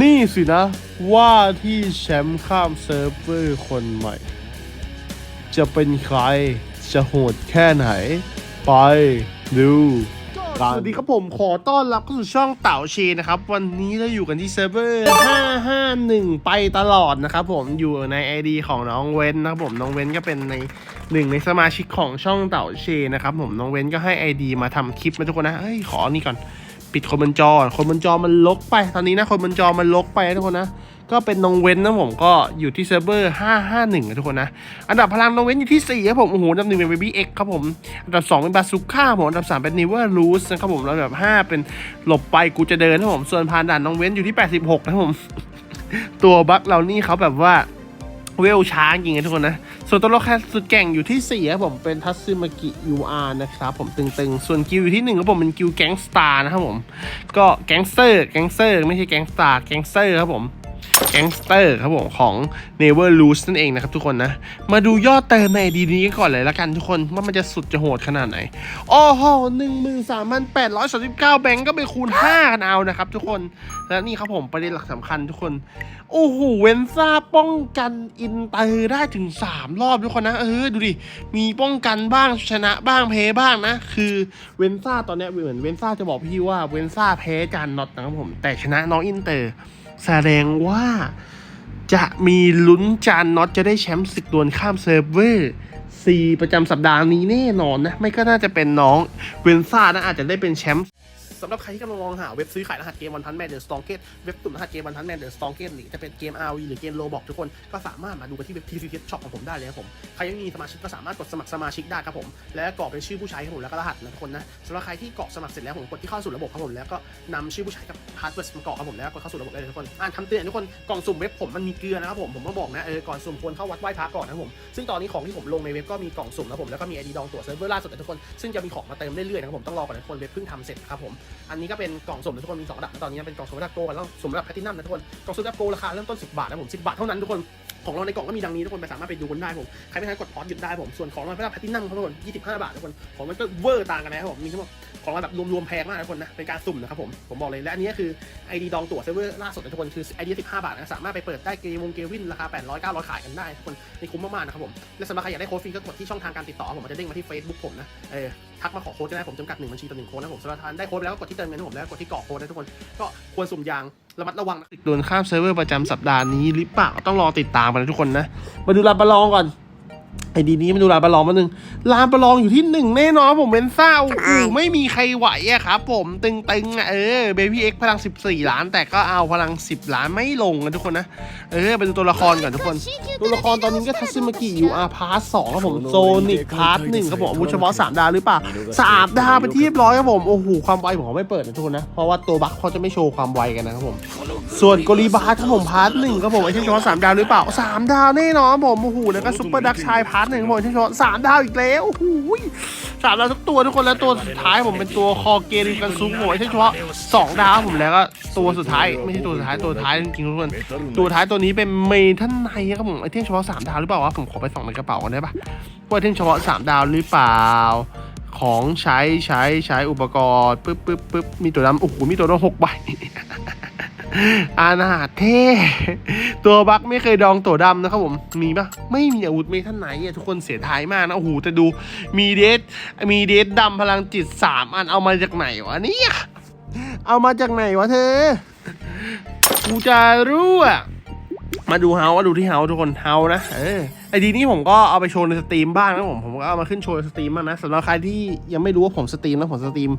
นี่สินะ ว่าที่แชมป์ข้ามเซิร์ฟเวอร์คนใหม่ จะเป็นใครจะโหดแค่ไหน ไป ดูสวัสดีครับผมขอต้อนรับเข้าสู่ช่องเต่าเชนนะครับ วันนี้เราอยู่กันที่เซิร์ฟเวอร์ 551 ไปตลอดนะครับผมอยู่ใน ID ของน้องเว้นนะครับผมน้องเว้นก็เป็นในหนึ่งในสมาชิกของช่องเต่าเชนนะครับผมน้องเว้นก็ให้ ID มาทำคลิปมาทุกคนนะเฮ้ยขอนี่ก่อน ปิดคนบนจอ คนบนจอมันลกไป ตอนนี้นะคนบนจอมันลกไปทุกคนนะ ก็เป็นนงเว้นนะผมก็อยู่ที่เซิร์ฟเวอร์551นะทุกคนนะ อันดับพลังนงเว้นอยู่ที่4ครับผม โอ้โห อันดับหนึ่งเป็น Baby X ครับผม อันดับ2เป็นบาซูก้าผม อันดับ3เป็น Never Lose นะครับผมแล้วอันดับ5เป็นหลบไปกูจะเดินนะผม ส่วนพานด่านนงเว้นอยู่ที่ 86นะผม ตัวบัคเรานี่เขาแบบว่า เวลช้าจริงนะทุกคนนะ ส่วนตัวละครสุดแก่งอยู่ที่ 4 ครับผมเป็นทัตซึมากิ UR นะครับผมตึงๆ ส่วนกิวอยู่ที่ 1 ครับผมเป็นกิวแก๊งสตาร์นะครับผม ก็แก๊งเซอร์แก๊งเซอร์ไม่ใช่แก๊งสตาร์แก๊งเซอร์ครับผม แก๊งสเตอร์ครับผมของ Never Lose นั่นเองนะครับทุกคนนะ มาดูยอดเติมในดีนี้กันก่อนเลยละกันทุกคนว่ามันจะสุดจะโหดขนาดไหนโอ้โหหนึ่งหมื่นสามพันแปดร้อยสามสิบเก้าแบงก์ก็ไปคูณห้ากันเอานะครับทุกคนและนี่ครับผมประเด็นหลักสำคัญทุกคน โอ้โหเวนซ่าป้องกันอินเตอร์ได้ถึง3รอบทุกคนนะเออดูดิมีป้องกันบ้างชนะบ้างแพ้บ้างนะ คือเวนซ่าตอนเนี้ยเหมือนเวนซ่าจะบอกพี่ว่าเวนซ่าแพ้จานน็อตนะครับผมแต่ชนะน้องอินเตอร์ แสดงว่าจะมีลุ้นจานน็อตจะได้แชมป์ศึกดวลข้ามเซิร์ฟเวอร์ซีประจำสัปดาห์นี้แน่นอนนะ ไม่ก็น่าจะเป็นน้องเวนซ่านะอาจจะได้เป็นแชมป์ สำหรับใครที่กำลังมองหาเว็บซื้อขายรหัสเกมวันพันแมนเดอร์สตองเกตเว็บตุ่มรหัสเกมวันพันแมนเดอร์สตองเกตหรือจะเป็นเกม RV หรือเกมโลบอกทุกคนก็สามารถมาดูกันที่เว็บ TCT Shop ของผมได้เลยครับผมใครยังมีสมาชิกก็สามารถกดสมัครสมาชิกได้ครับผมและกรอกเป็นชื่อผู้ใช้ครับผมแล้วก็รหัสนะทุกคนนะสำหรับใครที่กรอกสมัครเสร็จแล้วผมกดที่เข้าสู่ระบบครับผมแล้วก็นำชื่อผู้ใช้กับพาสเวิร์ดมากรอกครับผมแล้วกดเข้าสู่ระบบได้เลยทุกคนอ่านคำเตือนทุกคนกล่องสุ่มเว็บผมมันมีเกลือนะครับผมผมก็บอกนะเออก่อนสุ่มควรเข้าวัดไหว้พระก่อนนะผมซึ่งตอนนี้ของที่ผมลงในเว็บก็มีกล่องสุ่มแล้วผมแล้วก็มีไอดีดองตัวเซิร์ฟเวอร์ล่าสุดนะทุกคนซึ่งจะมีของมาเติมเรื่อยๆนะครับผมต้องรอก่อนนะทุกคนเว็บเพิ่งทำเสร็จครับผมอันนี้ก็เป็นกล่องสุ่มนะทุกคนมีสองระดับนะตอนนี้เป็นกล่องสุ่มระดับโกลกับแล้วสุ่มระดับแพลตินัมนะทุกคนกล่องสุ่มระดับโกลราคาเริ่มต้น 10 บาทนะผม10 บาทเท่านั้นทุกคนของเราในกล่องก็มีดังนี้ทุกคนไปสามารถไปดูกันได้ผมใครไม่ทันกดพอสหยุดได้ผมส่วนของเราระดับแพลตินัมครับทุกคน25 บาททุกคนของมันก็เวอร์ต่างกันนะครับผมมีทั้งหมดของเราแบบรวมๆแพงมากนะทุกคนนะเป็นการสุ่มนะครับผมผมบอกเลยและอันนี้คือไอดีดองตั๋วเซิร์ฟเวอร์ล่าสุดนะทุกคนคือไอเดีย15 บาทนะสามารถไปเปิดได้เกมวงเกวินราคา800 900ขายกันได้ทุกคนนี่คุ้มมากๆนะครับผมและสำหรับใครอยากได้โค้ดฟรีก็กดที่ช่องทางการติดต่อผมจะเด้งมาที่ Facebook ผมนะเออ ทักมาขอโค้ดก็ได้ผมจำกัดหนึ่งบัญชีต่อหนึ่งโค้ดนะผมสำหรับท่านได้โค้ดไปแล้วก็กดที่เติมเงินให้ผมแล้วกดที่กรอกโค้ดนะทุกคนก็ควรสุ่มยางระมัดระวังนะโดนข้ามเซิร์ฟเวอร์ประจำสัปดาห์นี้หรือเปล่าต้องรอติดตามกันนะทุกคนนะมาดูลาบะลองก่อน ไอ้ดีนี้มาดูลาบาลองมาหนึ่งลาบาลองอยู่ที่หนึ่งแน่นอนผมเป็นเศร้าโอ้โหไม่มีใครไหวอะครับผมตึงๆอะเออเบบี้เอ็กพลัง 14 ล้าน แต่ก็เอาพลัง 10 ล้านไม่ลงนะทุกคนนะเออไปดูตัวละครก่อนทุกคน ตัวละครตอนนี้ก็ทัซึมากิยูอาร์พาร์ทสองครับผมโซนิกพาร์ทหนึ่งครับผมอาวุธเฉพาะสามดาวหรือเปล่าสามดาวไปนที่เรียบร้อยครับผมโอ้โหความไวผมไม่เปิดนะทุกคนนะเพราะว่าตัวบัคเขาจะไม่โชว์ความไวกันนะครับผมส่วนโกลีบาร์ครับผมพาร์ทหนึ่งครับผมไอเทมเฉพาะสามดาวหรือเปล่าสามดาวแน่นอนครับผมโอ้โหแล้วก็ซุปเปอร์ดักชายพาร์ทหนึ่งครับผมไอเฉพาะสามดาวอีกแล้วโอ้โหสามดาวทุกตัวทุกคนแล้วตัวสุดท้ายผมเป็นตัวคอเกริกันซุงผมไอเทมเฉพาะสองดาวผมแล้วก็ตัวสุดท้ายไม่ใช่ตัวสุดท้ายตัวท้ายจริงๆทุกคนตัวท้ายตัวนี้เป็นเมทันไนครับผมไอเทมเฉพาะสามดาวหรือเปล่าวะผมขอไปส่องในกระเป๋ากันได้ปะว่าไอเทมเฉพาะสามดาวหรือเปล่าของใช้ใช้ใช้อุปกรณ์ปึ๊บปึ๊บปึ๊บมีตัวดำโอ้โหมีตัวดำหกใบ อาณาเท่ตัวบักไม่เคยดองตัวดำนะครับผม มีปะไม่มีอาวุธไม่ท่านไหนอะทุกคนเสียทายมากนะ โอ้โหแต่ดูมีเดสมีเดสดำพลังจิตสามอันเอามาจากไหนวะเนี่ยเอามาจากไหนวะเธอ กูจะรู้อะมาดูเฮาว่าดูที่เฮาทุกคนเฮานะ เออ ไอดีนี้ผมก็เอาไปโชว์ในสตรีมบ้างนะผมผมก็เอามาขึ้นโชว์ในสตรีมบ้างนะสำหรับใครที่ยังไม่รู้ว่าผมสตรีมนะผมสตรีม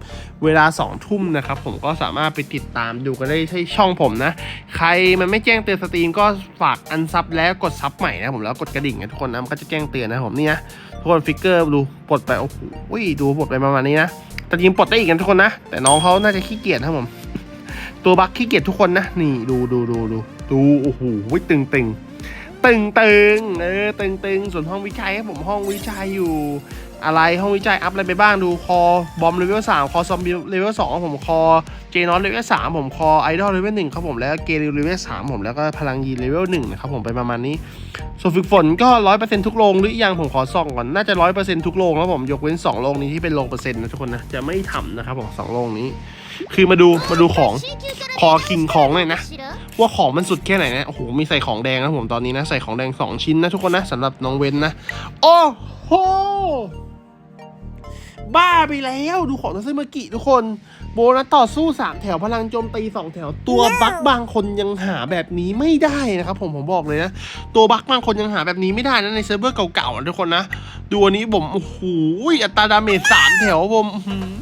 เวลา2องทุ่มนะครับผมก็สามารถไปติดตามดูกันได้ที่ช่องผมนะ ใครมันไม่แจ้งเตือนสตรีมก็ฝากอันซับแล้วกดซับใหม่นะผมแล้วกดกระดิ่งนะทุกคนนะมันก็จะแจ้งเตือนนะผมนี่นะทุกคนฟิกเกอร์ดูปลดไปโอ้โหดูปลดไปประมาณนี้นะแต่จริงปลดได้อีกกันทุกคนนะ แต่น้องเขาน่าจะขี้เกียจนะผมตัวบัคขี้เกียจทุกคนนะ นี่ดูดูดูดูดูโอ้โหตึงตึง ตึงตึงเออตึงตึงส่วนห้องวิจัยครับผมห้องวิจัยอยู่อะไรห้องวิจัยอัพอะไรไปบ้างดูคอบอมเลเวลสามคอซอมบี้เลเวลสองผมคอเจนอสเลเวลสามผมคอไอดอลเลเวลหนึ่งครับผมแล้วเกลิเลเวลสามผมแล้วก็พลังยีเลเวลหนึ่งนะครับผมไปประมาณนี้ ส่วนฝึกฝนก็ร้อยเปอร์เซ็นต์ทุกโรงหรือยังผมขอส่องก่อนน่าจะร้อยเปอร์เซ็นต์ทุกโรงแล้วผมยกเว้นสองโรงนี้ที่เป็นโรงเปอร์เซ็นต์นะทุกคนนะจะไม่ทำนะครับผมสองโรงนี้ คือมาดูมาดูของขอคิงของหน่อยนะ ว่าของมันสุดแค่ไหนนะ โอ้โห มีใส่ของแดงนะผมตอนนี้นะ ใส่ของแดง 2 ชิ้นนะทุกคนนะสำหรับน้องเว้นนะ โอ้โห บ้าไปแล้วดูของนัซึมากิทุกคน โบนัสต่อสู้ 3 แถวพลังโจมตี 2 แถว ตัวบักบางคนยังหาแบบนี้ไม่ได้นะครับผมผมบอกเลยนะ ตัวบักบางคนยังหาแบบนี้ไม่ได้นะในเซิร์ฟเวอร์เก่าๆนะทุกคนนะ ดูอันนี้ผมโอ้โหอัตราดาเมจสามแถวผม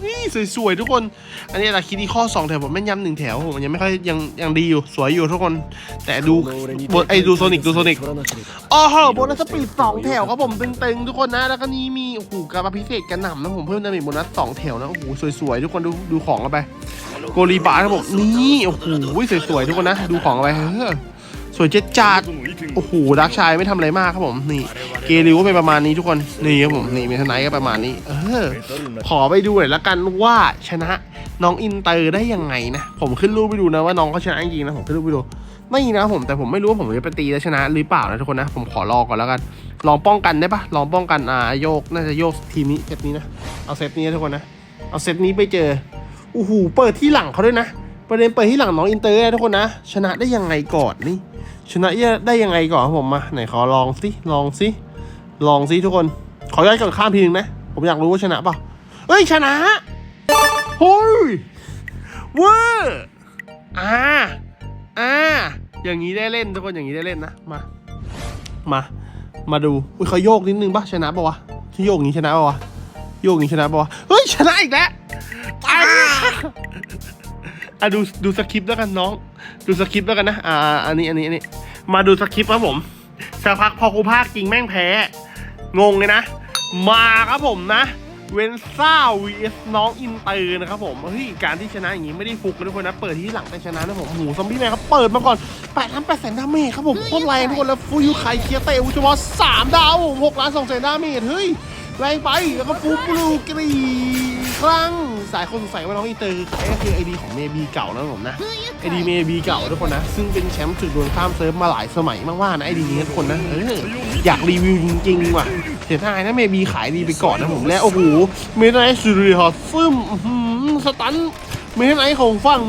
นี่สวยๆทุกคน อันนี้อะคิดที่ข้อ2แถวผมแม่นยำหนึ่งแถวผมยังไม่ค่อยยังยังดีอยู่สวยอยู่ทุกคน แต่ดูบทไอ้ดูโซนิกดูโซนิกโอ้โหโบนัสสปีดสองแถวครับผมตึงๆทุกคนนะแล้วก็นี่มีโอ้โหกรมาพิเศษกันหน่ำนะผมเพิ่มดาเมจโบนัสสองแถวนะโอ้โหสวยๆทุกคนดูดูของกันไปโกลีบาร์ครับผมนี่โอ้โหสวยๆทุกคนนะ ดูของกันไปเฮ้อสวยเจ็ดจัดโอ้โหดักชายไม่ทำอะไรมากครับผมนี่ เกลิวก็เป็นประมาณนี้ทุกคน นี่ครับผมนี่เมทไนท์ก็ประมาณนี้ เออ ขอไปดูหน่อยละกันว่าชนะน้องอินเตอร์ได้ยังไงนะ ผมขึ้นรูปไปดูนะว่าน้องเขาชนะจริงนะผมขึ้นรูปไปดูไม่นะผมแต่ผมไม่รู้ว่าผมจะไปตีแล้วชนะหรือเปล่านะทุกคนนะ ผมขอรอก่อนแล้วกัน ลองป้องกันได้ปะลองป้องกันอ่าโยกน่าจะโยกทีมนี้เซตนี้นะเอาเซตนี้ทุกคนนะเอาเซตนี้ไปเจอโอ้โหเปิดที่หลังเขาด้วยนะ ประเด็นเปิดที่หลังน้องอินเตอร์นะทุกคนนะ ชนะได้ยังไงก่อนนี่ชนะได้ยังไงก่อนครับผมมาไหนขอลองสิลองสิ ลองสิทุกคน ขอย้อนก่อนข้ามทีนึงนะ ผมอยากรู้ว่าชนะเปล่าเอ้ย ชนะเฮ้ยเวอร์อ่าอ่าอย่างนี้ได้เล่นทุกคนอย่างนี้ได้เล่นนะ มา มา มาดูอุ้ยเขาโยกนิดนึงป่ะชนะป่ะวะที่โยกงนี้ชนะป่ะวะโยกงนี้ชนะป่ะวะเฮ้ยชนะอีกแล้วอ่าอะดูดูสคริปต์แล้วกันน้อง ดูสคริปต์แล้วกันนะ อ่า อันนี้อันนี้อันนี้ มาดูสคริปต์ครับผมสักพักพอกูภาคจริงแม่งแพ้ งงเลยนะ มาครับผมนะเวนซ่า vs น้องอินเตอร์นะครับผมเฮ้ยการที่ชนะอย่างนี้ไม่ได้ฟุกนะทุกคนนะ เปิดที่หลังแต่ชนะนะผมโอ้โหซอมบี้แมนครับเปิดมาก่อนแปดล้านแปดแสนดาเมจครับผมโคตรแรงทุกคนแล้วฟูยูไคเคียเตอุชวอสามดาวหกล้านสองแสนดาเมจเฮ้ยแรงไปแล้วก็ฟูบลูกรี ครั้ง สายคนสงสัยว่าน้องอินเตอร์คือใครก็คือไอดีของเมบีเก่านะผมนะไอดีเมบีเก่าทุกคนนะ ซึ่งเป็นแชมป์ศึกดวลข้ามเซิร์ฟมาหลายสมัยมากๆนะไอดีนี้ทุกคนนะเอออยากรีวิวจริงๆว่ะเสียดายนะเมบีขายดีไปก่อนนะผมและโอ้โหเมทไนท์สุริฮอตซึมอื้อหือสตันเมทไนท์ของฝั่ง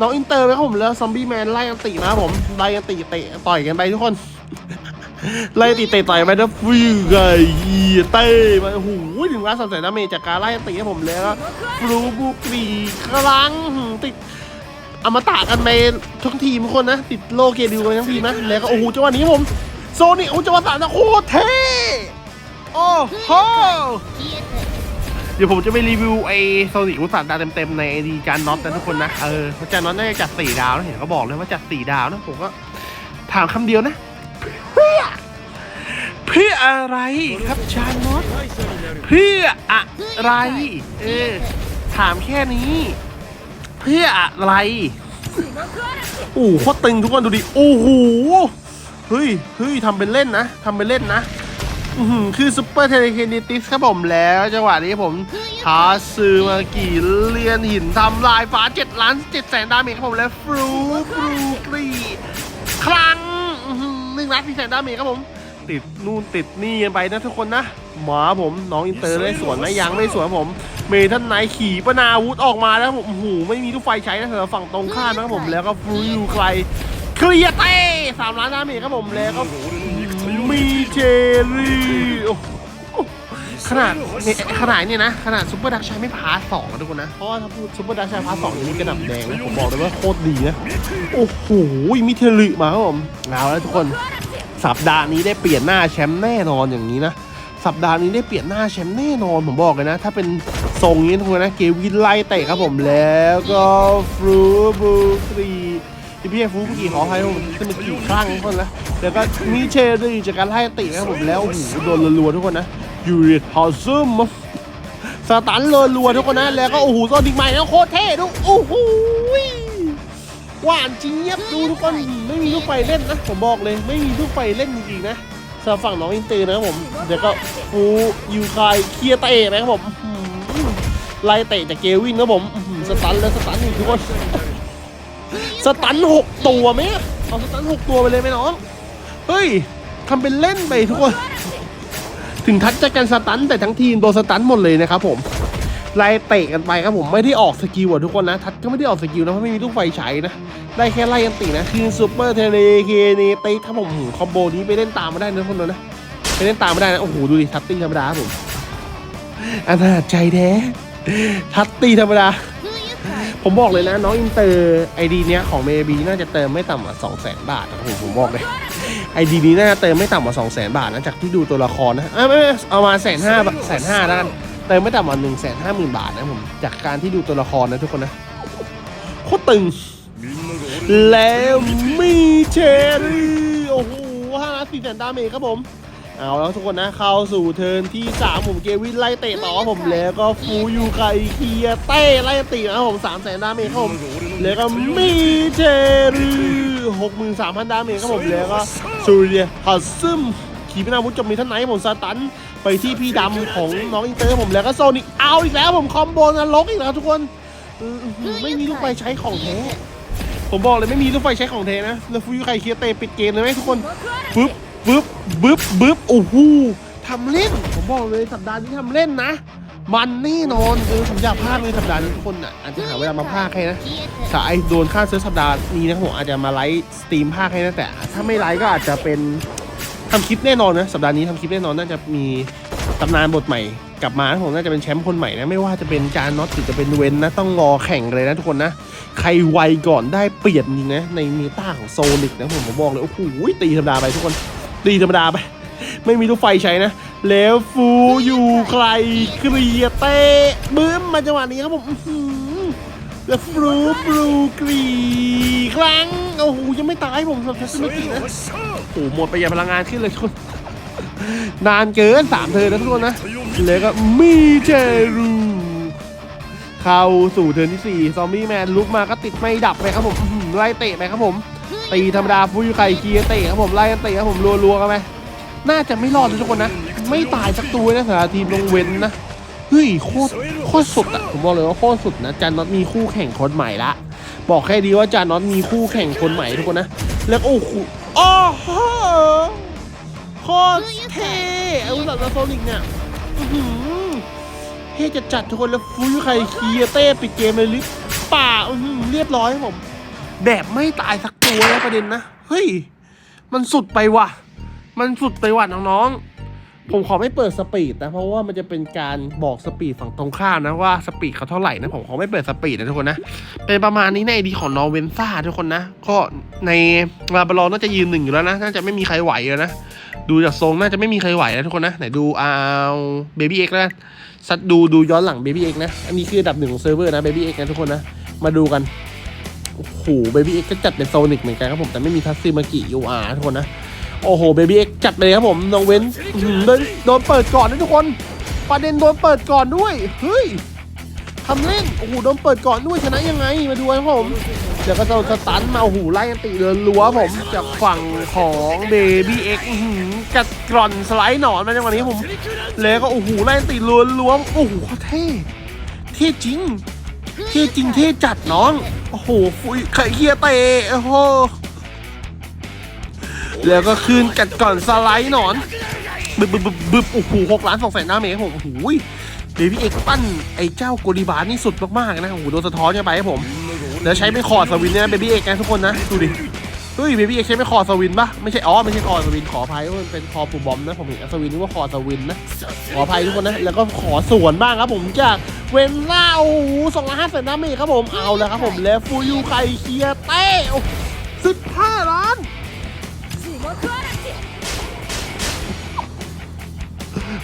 น้องอินเตอร์ไปครับผมแล้วซอมบี้แมนไล่กันตีนะครับผมไล่กันตีเตะต่อยกันไปทุกคน ไล่ตีเตะต่อยไปนะฟิวไงเต้มาโอ้โหถึงว่าสามแสนดาเมจจากการไล่ตีให้ผมแล้วฟลูบูกรีครั้งติดอมตะกันไปทั้งทีมทุกคนนะ ติดโลเกดิวกันทั้งทีมนะแล้วก็โอ้โหจังหวะนี้ผมโซนิกโอ้จังหวะสามนะโคตรเท่โอ้โหเดี๋ยวผมจะไปรีวิวไอ้โซนิกอุตสาหดาวเต็มๆในไอดีจานน็อตนะทุกคนนะ เออจานน็อตน่าจะจัดสี่ดาวนะเห็นเขาบอกเลยว่าจัดสี่ดาวนะ ผมก็ถามคำเดียวนะ พื่ออะไรครับจานน็อตเพื่ออะไร เออ ถามแค่นี้ เพื่ออะไร โอ้โหโคตรตึงทุกคนดูดิ โอ้โห เฮ้ยเฮ้ยทำเป็นเล่นนะทำเป็นเล่นนะคือซูเปอร์เทเลเคนดิติสครับผมแล้วจังหวะนี้ผมทาซื้อมากี่เลียนหินทำลายฟ้า7ล้าน7แสนดาเมจครับผมแล้วฟลูฟลูกรีครั้งอื้อหือหนึ่งล้านสี่แสนดาเมจครับผม ติดนู่นติดนี่กันไปนะทุกคนนะ หมาผมน้องอินเตอร์ได้สวนนะยังไม่สวนผม เมทันไนท์ขี่ปนาวุธออกมาแล้วผมโอ้โหไม่มีลูกไฟใช้นะสำหรับฝั่งตรงข้ามนะครับผมแล้วก็ฟรูยูไกลเคลียร์เต้สามล้านดาเมจครับผมแล้วก็มีเจรี่โอ้โหขนาดเนี่ยขนาดเนี่ยนะ ขนาดซุปเปอร์ดักชัยไม่พาสองนะทุกคนนะ เพราะว่าถ้าพูดซุปเปอร์ดักชัยพาสองอย่างนี้กระหน่ำแดงนะผมบอกเลยว่าโคตรดีนะ โอ้โหมีเทลิมาครับผมเอาแล้วทุกคน สัปดาห์นี้ได้เปลี่ยนหน้าแชมป์แน่นอนอย่างนี้นะสัปดาห์นี้ได้เปลี่ยนหน้าแชมป์แน่นอนผมบอกเลยนะ ถ้าเป็นทรงนี้ทุกคนนะเกวินไล่เตะครับผมแล้วก็ฟรูบูกรีที่พี่ฟูกรีขอให้ผมจะมีกี่ครั้งทุกคนนะแล้วก็มีเชอรี่จากการไล่เตะครับผมแล้วโอ้โหโดนรัวๆทุกคนนะยูริทฮอซึมสตันรัวๆทุกคนนะแล้วก็โอ้โหโซนิกใหม่นะโคตรเท่ดูโอ้โหหวานเจี๊ยบ ดูทุกคนไม่มีลูกไฟเล่นนะ ผมบอกเลยไม่มีลูกไฟเล่นจริงๆนะสำหรับฝั่งน้องอินเตอร์นะครับผม เดี๋ยวก็ฟูยูคายเคลียเตะไปครับผมไล่เตะจากเกวินครับผมสตันแล้วสตันอีกทุกคนสตันหกตัวไหมเอาสตันหกตัวไปเลยไหมน้องเฮ้ยทำเป็นเล่นไปทุกคน ถึงทัดจะกันสตันแต่ทั้งทีมโดนสตันหมดเลยนะครับผม ไล่เตะกันไปครับผมไม่ได้ออกสกิลอะทุกคนนะ ทัดก็ไม่ได้ออกสกิลนะเพราะไม่มีลูกไฟใช้นะ ได้แค่ไล่กันตินะ คือซูเปอร์เทเลเคเนติครับผมคอมโบนี้ไปเล่นตามมาได้นะทุกคนนะไปเล่นตามม่ได้นะโอ้โหดูดิทัตตี้ธรรมดาครับผมอันาจใจแท้ทัตตี้ธรรมดาผมบอกเลยนะน้องอินเตอร์ไอดีเนี้ยของเมบีน่าจะเติมไม่ต่ำกว่า2 0 0 0 0 0บาทนะผมผมบอกเลยไอดีนี้น่าจะเติมไม่ต่ำกว่า2 0 0 0 0 0บาทนะจากที่ดูตัวละครนะเอ้ยไม่ไม่เอามาแสนห้าแสนห้าแล้วกัน เติมไม่ต่ำกว่าหนึ่งแสนห้าหมื่นบาทนะผม จากการที่ดูตัวละครนะทุกคนนะ โคตรตึง แล้วมีเชอรี่ โอ้โหห้าสี่แสนดาเมจครับผม เอาแล้วทุกคนนะ เข้าสู่เทิร์นที่ 3 ผมเกวินไล่เตะต่อผมแล้วก็ฟูยูไคเคียเต้ไล่ตีนะครับผม3แสนดาเมจครับผม แล้วก็มีเจรี่หกหมื่นสามพันดาเมจครับผมแล้วก็ซูเรียฮัสซึมขี่เป็นอาวุธจะมีท่านไหนผมสตัน ไปที่พี่ดำของน้องอินเตอร์ผมแล้วก็โซนิกเอาอีกแล้วผมคอมโบนรกอีกแล้วทุกคนไม่มีลูกไฟใช้ของแท้ผมบอกเลยไม่มีลูกไฟใช้ของแท้นะแล้วฟูยูไคเคียเตปิดเกมเลยไหมทุกคนปึ๊บปึ๊บปึ๊บปึ๊บโอ้โหทำเล่น ผมบอกเลยสัปดาห์นี้ทำเล่นนะ มันแน่นอนเออผมอยากพากเลยสัปดาห์นี้ทุกคนอะอาจจะหาเวลามาพากให้นะถ้าไอโดนค่าซื้อสัปดาห์นี้นะผมอาจจะมาไลฟ์สตรีมพากให้นะแต่ ถ้าไม่ไลฟ์ก็อาจจะเป็น ทำคลิปแน่นอนนะสัปดาห์นี้ทำคลิปแน่นอนน่าจะมีตำนานบทใหม่กลับมาผมน่าจะเป็นแชมป์คนใหม่นะไม่ว่าจะเป็นจานน็อตหรือจะเป็นเวนนะต้องรอแข่งเลยนะทุกคนนะ ใครไวก่อนได้เปรียบจริงนะในเมตาของโซนิกนะผมผมบอกเลยโอ้โหตีธรรมดาไปทุกคนตีธรรมดาไป ไม่มีลูกไฟใช้นะแล้วฟูอยู่ใครเกรียเต้บึ้มมาจังหวะนี้ครับผม แล้วฟรูบลูกรีครั้งโอ้โหยังไม่ตายผมสำหรับทัศนกินะโอ้โหหมดไปยังพลังงานขึ้นเลยทุกคน นานเกินสามเทิร์นะทุกคนนะแล้วก็มีเจรูเข้าสู่เทิร์นที่ 4 ซอมบี้แมนลุกมาก็ติดไม่ดับไปครับผมไล่เตะไปครับผม ตีธรรมดาฟูยูไคเคียเตะครับผมไล่กันเตะครับผมรัวๆกันไปน่าจะไม่รอดเลยทุกคนนะ ไม่ตายสักตัวนะสำหรับทีมลงเว้นนะเฮ้ยโคตร โคตรสุดอะผมบอกเลยว่าโคตรสุดนะจานน็อตมีคู่แข่งคนใหม่ละบอกแค่ดีว่าจานน็อตมีคู่แข่งคนใหม่ทุกคนนะแล้วโอ้โหโอ้โหโคตรเท่ไอ้อุตสาหกรรมโซนิกเนี่ยอื้อหือเท่จะจัดทุกคนแล้วฟูยูไคเคียเต้ปิดเกมเลยหรือป่าเรียบร้อยครับผมแบบไม่ตายสักตัวนะประเด็นนะ เฮ้ย มันสุดไปว่ะ มันสุดไปว่ะน้องๆ ผมขอไม่เปิดสปีดนะ เพราะว่ามันจะเป็นการบอกสปีดฝั่งตรงข้ามนะว่าสปีดเขาเท่าไหร่นะ ผมขอไม่เปิดสปีดนะทุกคนนะ เป็นประมาณนี้ในไอดีของนอร์เวนซ่าทุกคนนะ ก็ในลาบาลอนน่าจะยืนหนึ่งอยู่แล้วนะ น่าจะไม่มีใครไหวแล้วนะ ดูจากทรงน่าจะไม่มีใครไหวนะทุกคนนะ ไหนดูเอาเบบี้เอ็กแล้วกันสัตว์ดูดูย้อนหลัง Baby X นะ อันนี้คือดับหนึ่งของเซิร์ฟเวอร์นะ Baby X นะทุกคนนะ มาดูกัน โอ้โห Baby X ก็จัดเป็นโซนิกเหมือนกันครับผม แต่ไม่มีทัสซิมากิยูอาร์ทุกคนนะ โอ้โห Baby X จัดไปเลยครับผมน้องเว้นโดนโดนเปิดก่อนนะทุกคนประเด็นโดนเปิดก่อนด้วยเฮ้ยทำเล่นโอ้โหโดนเปิดก่อนด้วยชนะยังไงมาดูครับผมเดี๋ยวก็จะสตันมาโอ้โหไล่กันติเดินลัวผมจากฝั่งของเบบี้เอ็กกัดกร่อนสไลด์หนอนมาจังหวะนี้ผมแล้วก็โอ้โหไล่กันติล้วนล้วโอ้โหเท่เท่จริงเท่จริงเท่จัดน้องโอ้โหฟุยไข่เคียเตะโอ้โห แล้วก็คืนกัดก่อนสไลด์หนอนบึบบึบบึบบึบโอ้โหหกล้านสองแสนดาเมจครับผมโอ้โหเบบี้เอ็กปั้นไอ้เจ้าโกลิบาร์นี่สุดมากๆนะโอ้โหโดนสะท้อนเข้าไปครับผม แล้วใช้ไม่คอร์สวินเนี่ยนะเบบี้เอ็กนะทุกคนนะดูดิเฮ้ยเบบี้เอ็กใช้ไม่คอร์สวินปะไม่ใช่อ๋อไม่ใช่คอร์สวินขออภัยว่ามันเป็นคอร์ปุ่มบอมนะผมเห็นสวินนึกว่าคอร์สวินนะขออภัยทุกคนนะแล้วก็ขอส่วนบ้างครับผมจากเวนล่าโอ้โหสองล้านห้าแสนดาเมจครับผมเอาแล้วครับผมแล้วฟูยูไคเคียเต้สิบห้าล้าน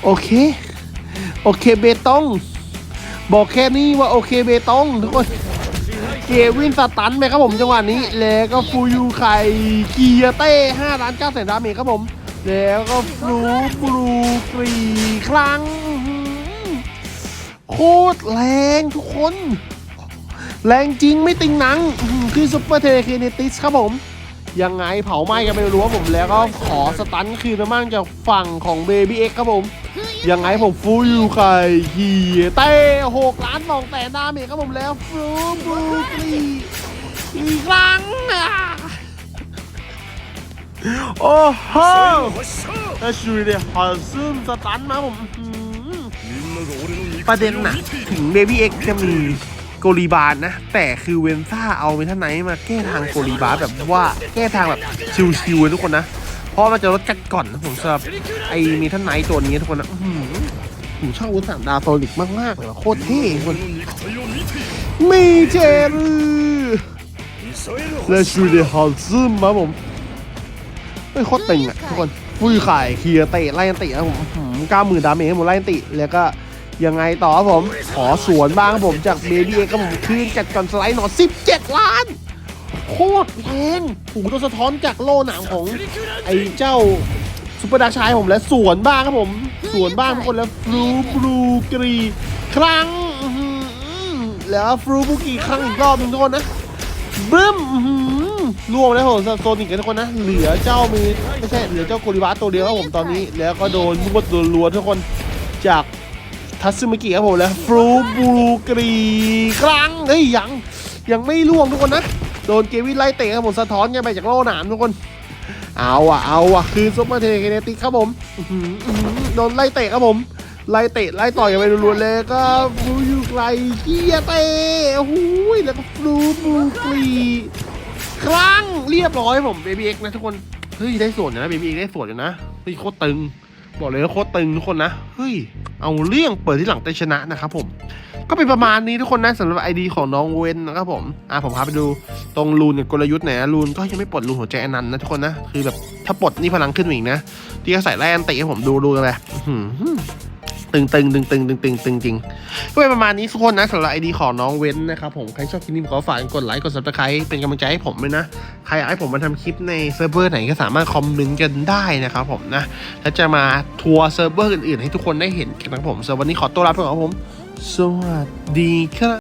โอเค โอเคเบตง บอกแค่นี้ว่าโอเคเบตงทุกคน เกวินสตันไปครับผมจังหวะนี้ แล้วก็ฟูยูไข่เกียเต้ห้าล้านเก้าแสนดาเมจครับผม แล้วก็ฟลูบลูกรีครั้ง โคตรแรงทุกคน แรงจริงไม่ติงหนัง คือซุปเปอร์เทเลเคเนติสครับผมยังไงเผาไหม้กันไม่รู้ครับผมแล้วก็ขอสตันคืนมามั่งจากฝั่งของเบบี้เอ็กครับผม ยังไงผมฟูอยูไข่เฮีเต้หกล้านสองแสนดาเมจครับผมแล้วฟูบูกรีอีกครั้งอะโอ้โหแล้วชูเดียฮอซึมสตันมาผมประเด็นน่ะ ถึงเบบี้เอ็กจะมีโกลีบาร์นะ แต่คือเวนซ่าเอาเมทันไนท์มาแก้ทางโกลีบาร์แบบว่าแก้ทางแบบชิวๆทุกคนนะ เพราะมันจะลดกันก่อนนะผมสำหรับไอ้เมทันไนท์ตัวนี้ทุกคนนะอื้อหือผมชอบอุตสาหดาวโซลิกมากๆเลยว่ะโคตรเท่คนมีเจรือและชูเดฮอลซึมมาผมไม่โคตรตึงอะทุกคนฟุยข่ายเคลียร์เตะไล่ยันตินะผมก้าหมื่นดาเมจให้ผมไล่ยันติแล้วก็ยังไงต่อครับผม ขอสวนบ้างครับผมจากเบบี้เอ็กครับผมคืนจัดก่อนสไลด์หนอ17 ล้าน โคตรแพงถูกตัวสะท้อนจากโล่หนังของไอ้เจ้าซุปเปอร์ดาร์ชายผมและสวนบ้างครับผม สวนบ้างทุกคนแล้วฟลูบลูกรี ครั้งแล้วฟลูบูกีครั้งอีกรอบหนึงทุกคนนะบึ้มอื้อหือรวมแล้วผมโซนิกกันทุกคนนะ เหลือเจ้ามือไม่ใช่เหลือเจ้าโกริบาตัวเดียวครับผมตอนนี้ แล้วก็โดนรวดรัวทุกคนจากทัตสึมิกิครับผมแล้วฟรูบูกรีครั้งเฮ้ยยังยังไม่ล่วงทุกคนนะ โดนเกวินไล่เตะครับผมสะท้อนกันไปจากโล่หนามทุกคน เอาอะเอาอะคือซุปเปอร์เทเกเนติกครับผมโดนไล่เตะครับผมไล่เตะไล่ต่อยกันไปรัวๆเลยก็ฟลูยูไกลเกียเตะโอ้โหแล้วก็ฟลูบูกรีครั้งเรียบร้อยผม Baby X นะทุกคนเฮ้ยได้ส่วนอยู่นะ Baby X ได้ส่วนอยู่นะเฮ้ยโคตรตึง บอกเลยว่าโคตรตึงทุกคนนะเฮ้ย เอาเรื่องเปิดที่หลังได้ชนะนะครับผมก็เป็นประมาณนี้ทุกคนนะสำหรับไอดีของน้องเวนนะครับผมอะผมพาไปดูตรงรูนกับกลยุทธ์ไหนนะรูนก็ยังไม่ปลดรูนหัวใจอนันต์นะทุกคนนะคือแบบถ้าปลดนี่พลังขึ้นอีกนะที่เขาใส่แรนติให้ผมดูรูนอะไรอื้อหือ ตึงตึงตึงตึงตึงตึงตึงจริงก็เป็นประมาณนี้ทุกคนนะสำหรับไอดีของน้องเว้นนะครับผมใครชอบคลิปนี้ขอฝากกดไลค์กดซับสไครต์เป็นกำลังใจให้ผมด้วยนะใครอยากให้ผมมาทำคลิปในเซิร์ฟเวอร์ไหนก็สามารถคอมเมนต์กันได้นะครับผมนะและจะมาทัวร์เซิร์ฟเวอร์อื่นๆให้ทุกคนได้เห็นกันนะครับผมสำหรับวันนี้ขอตัวลาไปก่อนครับผม สวัสดีครับ